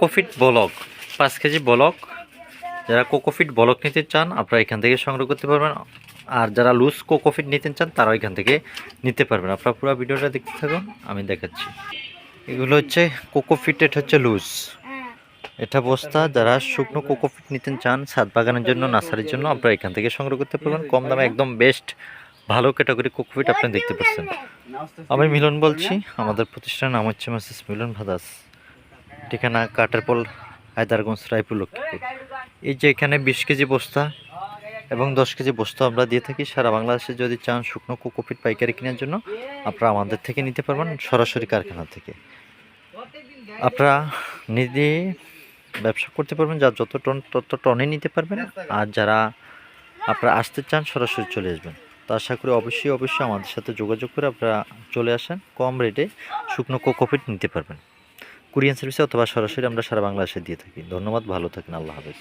Cocopeat বলক, পাঁচ KG বলক। যারা cocopeat বলক নিতে চান, আপনারা এখান থেকে সংগ্রহ করতে পারবেন। আর যারা লুজ কোকোফিট নিতে চান, তারাও এখান থেকে নিতে পারবেন। আপনারা পুরো ভিডিওটা দেখতে থাকুন, আমি দেখাচ্ছি। এগুলো হচ্ছে কোকোফিট, এটা হচ্ছে লুজ। এটা বস্তা, যারা শুকনো কোকোফিট নিতে চান, ছাদ বাগানের জন্য, নার্সারির জন্য, আপনারা এখান থেকে সংগ্রহ করতে পারবেন। কম দামে একদম বেস্ট, ভালো ক্যাটাগরি কোকোফিট আপনি দেখতে পাচ্ছেন। আমি মিলন বলছি, আমাদের প্রতিষ্ঠানের নাম হচ্ছে মেসেস মিলন ভাদাস। ঠিকানা কাটারপল, হায়দারগঞ্জ, রায়পুর, লক্ষ্মীপুর। এই যে এখানে বিশ কেজি বস্তা এবং দশ কেজি বস্তা আমরা দিয়ে থাকি, সারা বাংলাদেশে যদি চান শুকনো কোকোপিট পাইকারি কেনার জন্য, আপনারা আমাদের থেকে নিতে পারবেন সরাসরি কারখানা থেকে। আপনারা নিজে ব্যবসা করতে পারবেন যার যত টন, তত টনে নিতে পারবেন, আর যারা আপনারা আসতে চান, সরাসরি চলে আসবেন। তো আশা করি অবশ্যই অবশ্যই আমাদের সাথে যোগাযোগ করে আপনারা চলে আসেন, কম রেটে শুকনো কোকোপিট নিতে পারবেন। কুরিয়ান সার্ভিসে অথবা সরাসরি আমরা সারা বাংলাদেশে দিয়ে থাকি। ধন্যবাদ ভালো থাকেন আল্লাহ হাফেজ।